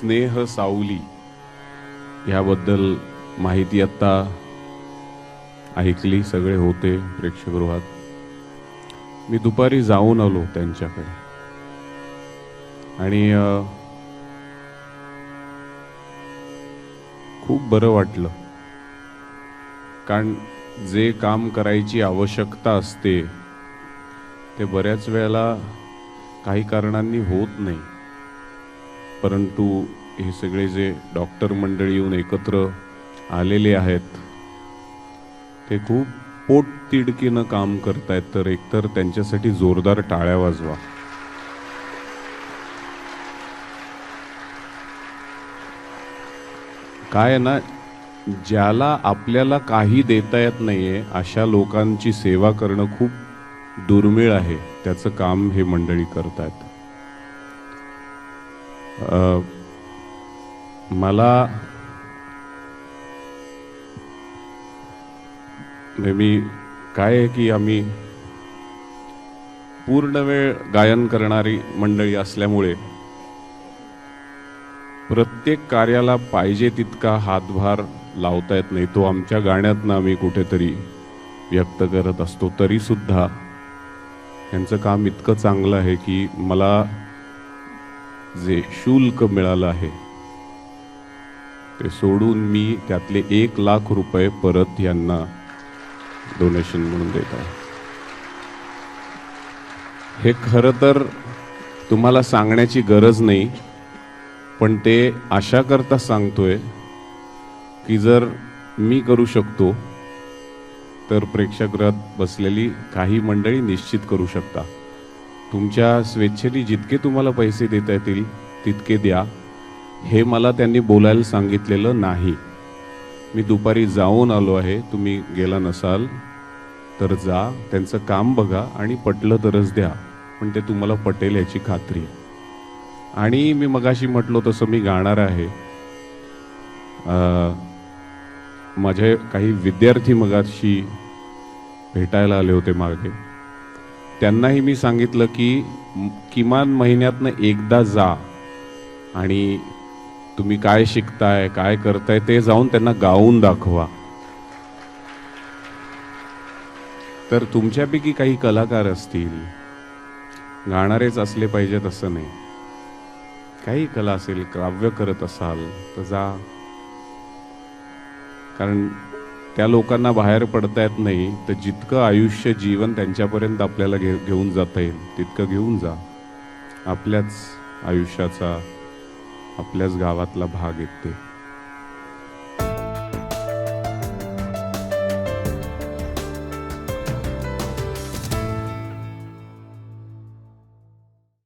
स्नेह सावली ह्याबद्दल माहिती आत्ता ऐकली सगळे होते प्रेक्षकगृहात. मी दुपारी जाऊन आलो त्यांच्याकडे. आणि खूप बरं वाटलं. कारण जे काम करायची आवश्यकता असते ते बऱ्याच वेळेला काही कारणांनी होत नाही. परंतु हे सगळे जे डॉक्टर मंडळी येऊन एकत्र आलेले आहेत ते खूप पोट तिडकीनं काम करतायत. तर एकतर त्यांच्यासाठी जोरदार टाळ्या वाजवा. काय ना ज्याला आपल्याला काही देता येत नाहीये अशा लोकांची सेवा करणं खूप दुर्मिळ आहे. त्याचं काम हे मंडळी करतायत. मला नेहमी काय आहे की आम्ही पूर्ण वेळ गायन करणारी मंडळी असल्यामुळे प्रत्येक कार्याला पाहिजे तितका हातभार लावता येत नाही. तो आमच्या गाण्यातनं आम्ही कुठेतरी व्यक्त करत असतो. तरीसुद्धा यांचं काम इतकं चांगलं आहे की मला जे शुल्क मिळालं आहे ते सोडून मी त्यातले एक लाख रुपये परत यांना डोनेशन म्हणून देत आहे. हे खरं तर तुम्हाला सांगण्याची गरज नाही पण ते अशा करता सांगतोय की जर मी करू शकतो तर प्रेक्षकगृहात बसलेली काही मंडळी निश्चित करू शकता. तुमच्या स्वेच्छेने जितके तुम्हाला पैसे देता येतील तितके द्या. हे मला त्यांनी बोलायला सांगितलेलं नाही. मी दुपारी जाऊन आलो आहे तुम्ही गेला नसाल तर जा त्यांचं काम बघा आणि पटलं तरच द्या पण ते तुम्हाला पटेल याची खात्री. आहे आणि मी मगाशी म्हटलो तसं मी गाणार आहे. माझे काही विद्यार्थी मगाशी भेटायला आले होते मागे. त्यांनाही मी सांगितलं की किमान महिन्यातनं एकदा जा आणि तुम्ही काय शिकताय काय करताय ते जाऊन त्यांना गाऊन दाखवा. तर तुमच्यापैकी काही कलाकार असतील गाणारेच असले पाहिजेत असं नाही. काही कला असेल काव्य करत असाल तर जा. कारण त्या लोकांना बाहेर पडता येत नाही तर जितकं आयुष्य जीवन त्यांच्यापर्यंत आपल्याला घे घेऊन जाता येईल तितकं घेऊन जा. आपल्याच आयुष्याचा आपल्याच गावातला भाग येते.